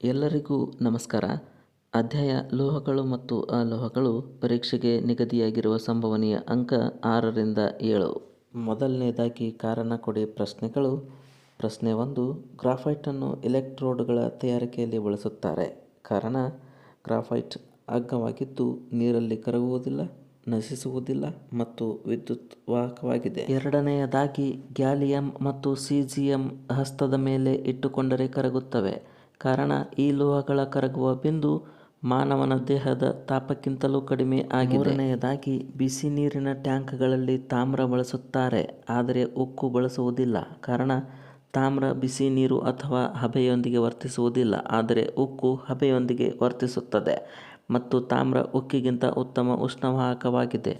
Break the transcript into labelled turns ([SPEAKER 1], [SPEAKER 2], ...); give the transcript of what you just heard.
[SPEAKER 1] ಎಲ್ಲರಿಗೂ ನಮಸ್ಕಾರ. ಅಧ್ಯಾಯ ಲೋಹಗಳು ಮತ್ತು ಅಲೋಹಗಳು ಪರೀಕ್ಷೆಗೆ ನಿಗದಿಯಾಗಿರುವ ಸಂಭವನೀಯ ಅಂಕ ಆರರಿಂದ ಏಳು. ಮೊದಲನೆಯದಾಗಿ ಕಾರಣ ಕೊಡಿ ಪ್ರಶ್ನೆಗಳು. ಪ್ರಶ್ನೆ ಒಂದು ಗ್ರಾಫೈಟನ್ನು ಎಲೆಕ್ಟ್ರೋಡ್ಗಳ ತಯಾರಿಕೆಯಲ್ಲಿ ಬಳಸುತ್ತಾರೆ. ಕಾರಣ, ಗ್ರಾಫೈಟ್ ಅಗ್ಗವಾಗಿದ್ದು ನೀರಲ್ಲಿ ಕರಗುವುದಿಲ್ಲ, ನಶಿಸುವುದಿಲ್ಲ ಮತ್ತು ವಿದ್ಯುತ್ ವಾಹಕವಾಗಿದೆ. ಎರಡನೆಯದಾಗಿ ಗ್ಯಾಲಿಯಂ ಮತ್ತು ಸಿಜಿಎಂ ಹಸ್ತದ ಮೇಲೆ ಇಟ್ಟುಕೊಂಡರೆ ಕರಗುತ್ತವೆ. ಕಾರಣ ಈ ಲೋಹಗಳ ಕರಗುವ ಬಿಂದು ಮಾನವನ ದೇಹದ ತಾಪಕ್ಕಿಂತಲೂ ಕಡಿಮೆ ಆಗಿದೆ. ಮೂರನೆಯದಾಗಿ, ಬಿಸಿ ನೀರಿನ ಟ್ಯಾಂಕ್ಗಳಲ್ಲಿ ತಾಮ್ರ ಬಳಸುತ್ತಾರೆ, ಆದರೆ ಉಕ್ಕು ಬಳಸುವುದಿಲ್ಲ. ಕಾರಣ, ತಾಮ್ರ ಬಿಸಿ ನೀರು ಅಥವಾ ಹಬೆಯೊಂದಿಗೆ ವರ್ತಿಸುವುದಿಲ್ಲ, ಆದರೆ ಉಕ್ಕು ಹಬೆಯೊಂದಿಗೆ ವರ್ತಿಸುತ್ತದೆ ಮತ್ತು ತಾಮ್ರ ಉಕ್ಕಿಗಿಂತ ಉತ್ತಮ ಉಷ್ಣವಾಹಕವಾಗಿದೆ.